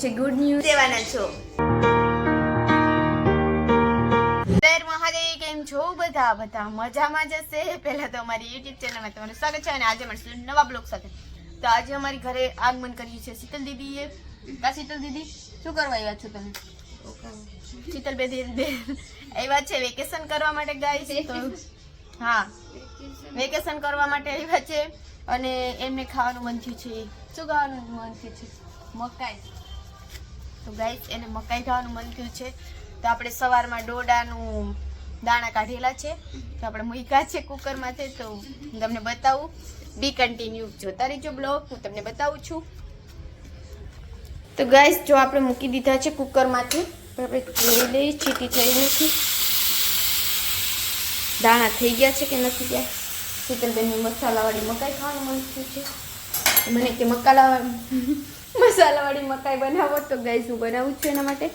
છે good news દેવાના છો. મહાદેવ કેમ છો બધા? બધા મજામાં જશે પહેલા તો અમારી યુટ્યુબ ચેનલમાં તમારું સ્વાગત છે અને આજે મળશું નવા બ્લોગ સાથે. તો આજે અમારી ઘરે આગમન કર્યું છે શીતલ દીદીએ. કા શીતલ દીદી? શું કરવા આવ્યા છો તમે? શીતલ બે દીદી આવ્યા છે વેકેશન કરવા માટે ગાય તો હા વેકેશન કરવા માટે આવ્યા છે અને એમને ખાવાનું મન થયું છે. શું ખાવાનું મન થયું છે? મકાઈ. તો ગાઈસ એને મકાઈ ખાવાનું મન થયું છે. તો આપણે સવારમાં ડોડાનું દાણા કાઢેલા છે. તો આપણે મૂક્યા છે કુકરમાંથી, તો હું તમને બતાવું. બી કન્ટિન્યુ જોતા રહેજો બ્લોગ, હું તમને બતાવું છું. તો ગાઈસ જો આપણે મૂકી દીધા છે કુકરમાંથી આપણે જોઈ લઈએ છીટી થઈ નથી. દાણા થઈ ગયા છે કે નથી ગયા? શીતલબેનની મસાલાવાળી મકાઈ ખાવાનું મન થયું છે. મને કે મકાલા મસાલાવાળી મકાઈ બનાવો તો ગાય હું બનાવું છું એના માટે.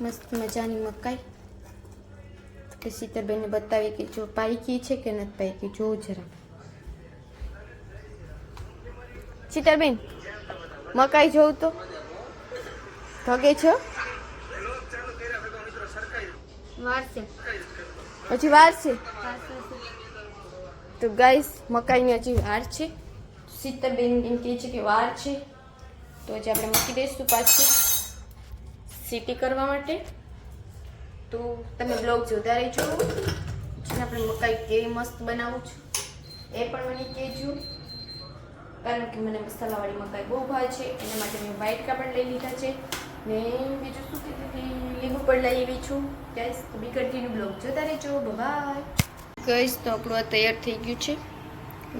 મસ્ત મજાની મકાઈ. કે શીતલબેનને બતાવી કે જો પાઈકી છે કે નથી પાઈકી જોવું જરા. શીતલબેન મકાઈ જોઉં તો? ભગે છો વાર છે પછી વાર છે તો ગાઈસ મકાઈની હજી વાર છે. શીતલબેન એમ કહે છે કે વાર છે. તો હજી આપણે મૂકી દઈશું પાછું સીટી કરવા માટે. તો તમે બ્લોગ જોતા રહેજો. આપણે મકાઈ કેવી મસ્ત બનાવું છું. એ પણ મને કહેજો. કારણ કે મને મસાલાવાળી મકાઈ બહુ ભાવે છે. એના માટે મેં વ્હાઈટ કાપડ લઈ લીધા છે. ને બીજું શું કીધું લીંબુ પણ લઈ આવી છું. ગાઈસ તો બી બ્લોગ જોતા રહેજો. બાય ગઈશ તો આપણું આ તૈયાર થઈ ગયું છે.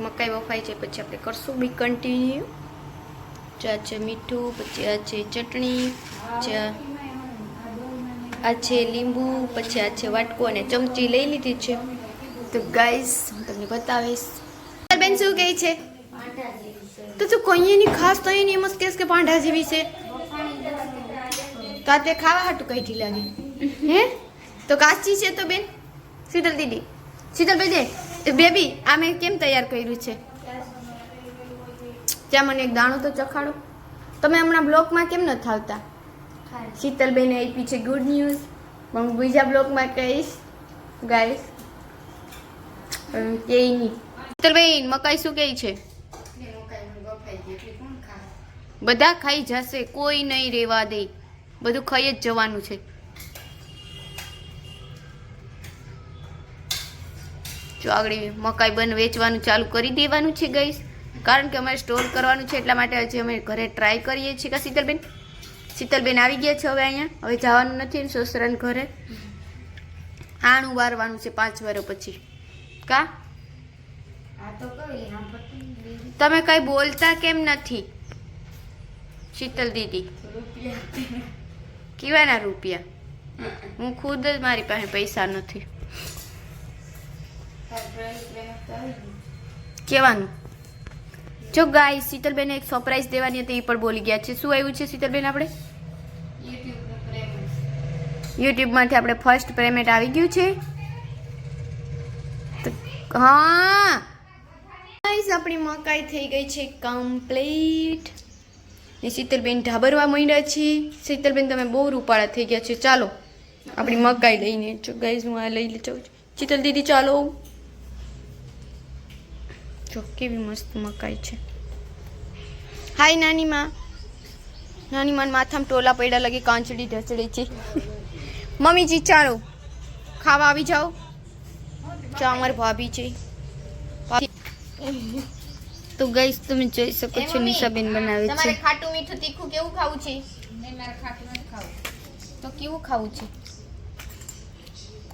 મકાઈ વફાઈ છે પછી આપણે કરશું. બી કન્ટિન્યુ આ છે મીઠું, પછી આ છે ચટણી આ છે લીંબુ, પછી આ છે વાટકો અને ચમચી લઈ લીધી છે. તો ગાઈસ, હું તમને બતાવીશ. બેન શું કહે છે? તો તું કોઈ ની ખાસ તો એની એમ જ કે પાંડા જેવી છે. તો આ તે ખાવા હાટું કઈ ઢી લાગે? હે? તો કાચી છે તો બેન? શીતલ દીદી. શીતલ બેન બેબી આ મેં કેમ તૈયાર કર્યું છે? ત્યાં મને એક દાણો તો ચખાડો. તમે હમણાં બ્લોકમાં કેમ નથી આવતા? શીતલબેને આપી છે ગુડ ન્યૂઝ પણ હું બીજા બ્લોકમાં કહીશ ગાઈશ કે નહીં. શીતલબેન મકાઈ શું કહે છે? બધા ખાઈ જશે કોઈ નહીં રહેવા દે. બધું ખાઈ જ જવાનું છે. જો આગળ મકાઈ બન વેચવાનું ચાલુ કરી દેવાનું છે ગઈશ કારણ કે અમારે સ્ટોર કરવાનું છે એટલા માટે હજી અમે ઘરે ટ્રાય કરીએ છીએ. કે શીતલબેન? શીતલબેન આવી ગયા છે હવે અહીંયા. હવે જવાનું નથી સસરાને ઘરે. આણું વારવાનું છે પાંચ વાર પછી. કા? તમે કઈ બોલતા કેમ નથી? શીતલ દીદી. કેવાના રૂપિયા? હું ખુદ જ મારી પાસે પૈસા નથી. કેવાનું? જો ગાય શીતલબેન એક સરપ્રાઈઝ દેવાની હતી, એ પણ બોલી ગયા છે. શું આવ્યું છે શીતલબેન આપણે? યુટ્યુબમાંથી આપણે ફર્સ્ટ પેમેન્ટ આવી ગયું છે. હા! આપણી મકાઈ થઈ ગઈ છે કમ્પ્લીટ ને શીતલબેન ઢાબરવા માંડ્યા છે. શીતલબેન, તમે બહુ રૂપાળા થઈ ગયા છે. ચાલો, આપણી મકાઈ લઈને જો ગાઈઝ હું આ લઈ જાઉં છું શીતલ દીદી, ચાલો. જો કેવી મસ્ત મકાઈ છે. હાય નાની માં. નાની માં માથામાં ટોલા પડ્યા લગી કાંચડી ઢસડે છે. મમ્મીજી ચાલો. ખાવા આવી જાઓ. ચામર અમારી ભાભી છે. તો ગઈસ તમે જોઈ શકો છો નિશાબેન બનાવે છે. તમારે ખાટું મીઠું તીખું કેવું ખાવું છે? તો કેવું ખાવું છે?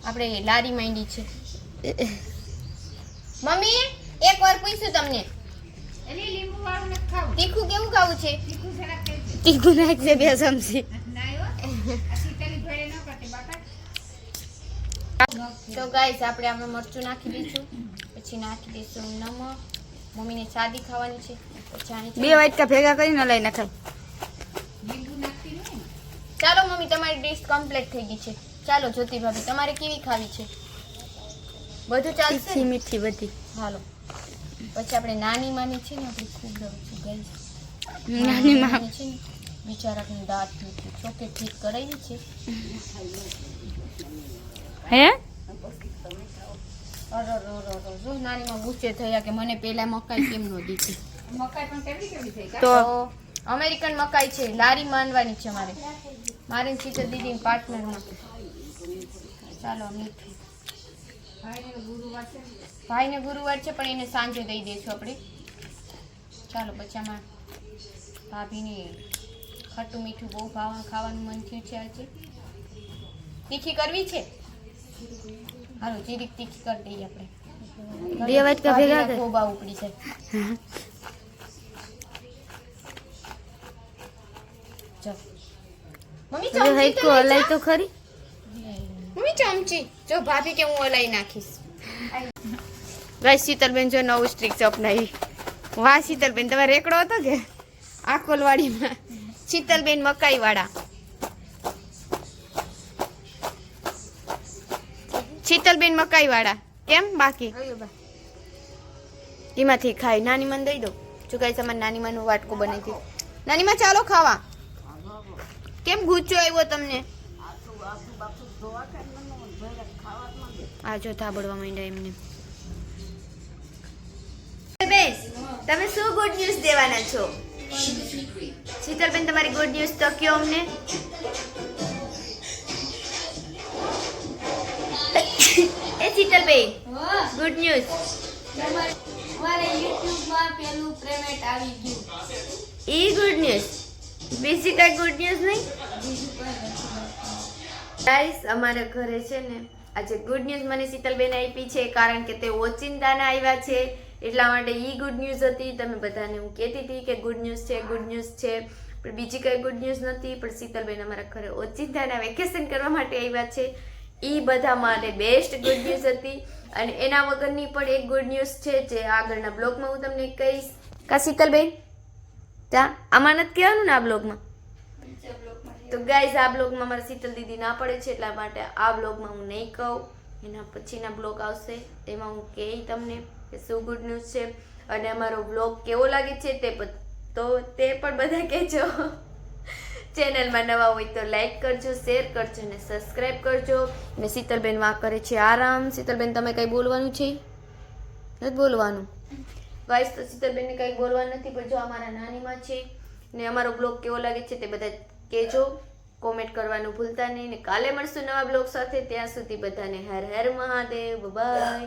આપણે લારી માંડી છે. મમ્મી એક વાર પૂછ્યું તમને તીખું કેવું ખાવું છે? તીખું નાખશે બે ચમચી. તો ગાઈસ આપણે આમાં મરચું નાખી દઈશું. પછી નાખી દઈશું નમક. મમ્મીને સાદી ખાવાની છે. પછી બે વાટકા ભેગા કરીને લઈ નખાય ચાલો મમ્મી તમારી ડિશ કમ્પ્લીટ થઈ ગઈ છે. ચાલો જ્યોતિ ભાભી તમારે કેવી ખાવી છે? બધું ચાલશે મીઠી બધી. હાલો. પછી આપણે નાની માની છે ને આપણે ખૂબ છું ગઈ નાની માની છે ને બિચારાની દાંત તૂટ્યું ચોકે ઠીક કરાવી છે. હે? જો નાનીમાં ગુસ્સે થયા કે મને પેલા મકાઈ કેમ ન દીધી? મકાઈ પણ કેવી કેવી થઈ? તો અમેરિકન મકાઈ છે લારી માનવાની છે મારે. મારી શીતલ દીદી પાર્ટનરમાં ચાલો મીઠું ભાઈને ગુરુવાર છે. ને. ગુરુવાર છે પણ એને સાંજે દઈ દઈશું આપણે. ચાલો પછી આમાં ભાભીને ખટ્ટું મીઠું બહુ ભાવ ખાવાનું મન થયું છે આજે. તીખી કરવી છે? હાલો જીરીક તીખી કરી દઈએ આપણે. બે વાટકા ભેગા. ખોબા ઉપડી જાય. જો મમ્મી ચમચી તો લઈ તો ખરી. મમ્મી ચમચી. જો ભાભી કે હું ઓલાઈ નાખીશ. ગાય શીતલબેન જો નવું સ્ટ્રીક અપનાવી. વાહ શીતલબેન તમારે રેકડો હતો કે? આકોલવાડીમાં શીતલબેન મકાઈ વાળા શીતલબેન મકાઈ વાળા કેમ બાકી? એમાંથી ખાઈ. નાની મન દઈ દો. જો ગાય તમારે નાની માનું વાટકો બને દીધું નાની માં ચાલો ખાવા. કેમ ગુચ્ચો આવ્યો તમને? આ જો થાબડવા માંડ્યા એમને. તમે શું ગુડ ન્યૂઝ દેવાના છો? શીતલબેન તમારી ગુડ ન્યૂઝ તો કયો અમને? એ શીતલબેન ગુડ ન્યૂઝ અમારે યુટ્યુબમાં પેલું પેમેન્ટ આવી ગયું. ઈ ગુડ ન્યૂઝ બીજી કઈ ગુડ ન્યૂઝ નહીં? ગાઈસ અમારા ઘરે છે ને આજે ગુડ ન્યૂઝ મને શીતલબેન આપી છે, કારણ કે તે ઓચિંતાના આવ્યા છે. એટલા માટે ઈ ગુડ ન્યૂઝ હતી. તમે બધાને હું કહેતી હતી કે ગુડ ન્યૂઝ છે ગુડ ન્યૂઝ છે. પણ બીજી કઈ ગુડ ન્યૂઝ નથી, પણ શીતલબેન અમારા ઘરે ઓચિંતાના વેકેશન કરવા માટે આવ્યા છે. ઈ બધા માટે બેસ્ટ ગુડ ન્યૂઝ હતી. અને એના વગરની પણ એક ગુડ ન્યૂઝ છે, જે આગળના બ્લોગમાં હું તમને કહીશ. કા શીતલબેન? ત્યાં આમાં નથી કહેવાનું ને આ બ્લોગમાં? તો ગાઈઝ આ બ્લોગમાં મારા શીતલ દીદી ના પડે છે, એટલા માટે આ બ્લોગમાં હું નહીં કહું. એના પછીના બ્લોગ આવશે એમાં હું કહી તમને કે શું ગુડ ન્યૂઝ છે અને અમારો બ્લોગ કેવો લાગે છે તે તો તે પણ બધા કહેજો. ચેનલમાં નવા હોય તો લાઈક કરજો શેર કરજો અને સબસ્ક્રાઈબ કરજો. અને શીતલબેન વાં કરે છે આરામ. શીતલબેન, તમે કંઈ બોલવાનું છે? નથી બોલવાનું? ગાઈસ તો શીતલબેનને કંઈ બોલવાનું નથી, પણ જો અમારા નાનીમાં છે ને અમારો બ્લોગ કેવો લાગે છે તે બધા કહેજો કોમેન્ટ કરવાનું ભૂલતા નહીં ને કાલે મળશું નવા બ્લોગ સાથે. ત્યાં સુધી બધાને હર હર મહાદેવ. બાય